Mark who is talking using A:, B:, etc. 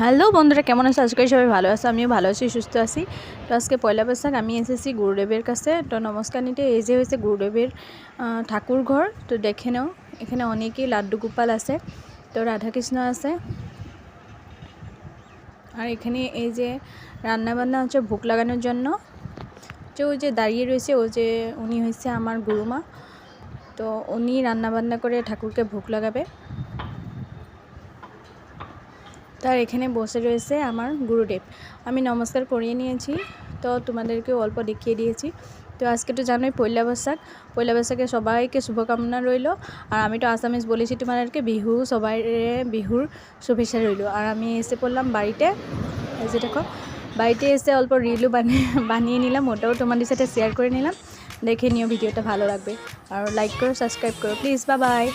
A: Hello বন্ধুরা, কেমন আছে? আজকে সবাই ভালো আছে, আমিও ভালো আছি, সুস্থ আছি। তো আজকে পয়লা বৈশাখ, আমি এসেছি গুরুদেবের কাছে। তো নমস্কার নিতে, এই যে হয়েছে গুরুদেবের ঠাকুর ঘর, তো দেখে নাও, এখানে অনেকেই লাড্ডু গোপাল আছে, তো রাধাকৃষ্ণ আছে। আর এখানে এই যে রান্নাবান্না হচ্ছে ভোগ লাগানোর জন্য। যে ওই যে দাঁড়িয়ে রয়েছে, ও যে, উনি হয়েছে আমার গুরুমা। তো উনি রান্নাবান্না করে ঠাকুরকে ভোগ লাগাবে। তার এখানে বসে রয়েছে আমার গুরুদেব। আমি নমস্কার করিয়ে নিয়েছি। তো তোমাদেরকেও অল্প দেখিয়ে দিয়েছি। তো আজকে তো জানোই পয়লা বৈশাখ। পয়লা বৈশাখে সবাইকে শুভকামনা রইল। আর আমি তো আসামিজ বলেছি তোমাদেরকে, বিহু সবাই বিহুর শুভেচ্ছা রইল। আর আমি এসে পড়লাম বাড়িতে। যে দেখো, বাড়িতে এসে অল্প রিলও বানিয়ে বানিয়ে নিলাম। ওটাও তোমাদের সাথে শেয়ার করে নিলাম। দেখে নিও ভিডিওটা ভালো লাগবে। আর লাইক করো সাবস্ক্রাইব করো। প্লিজ বা বাই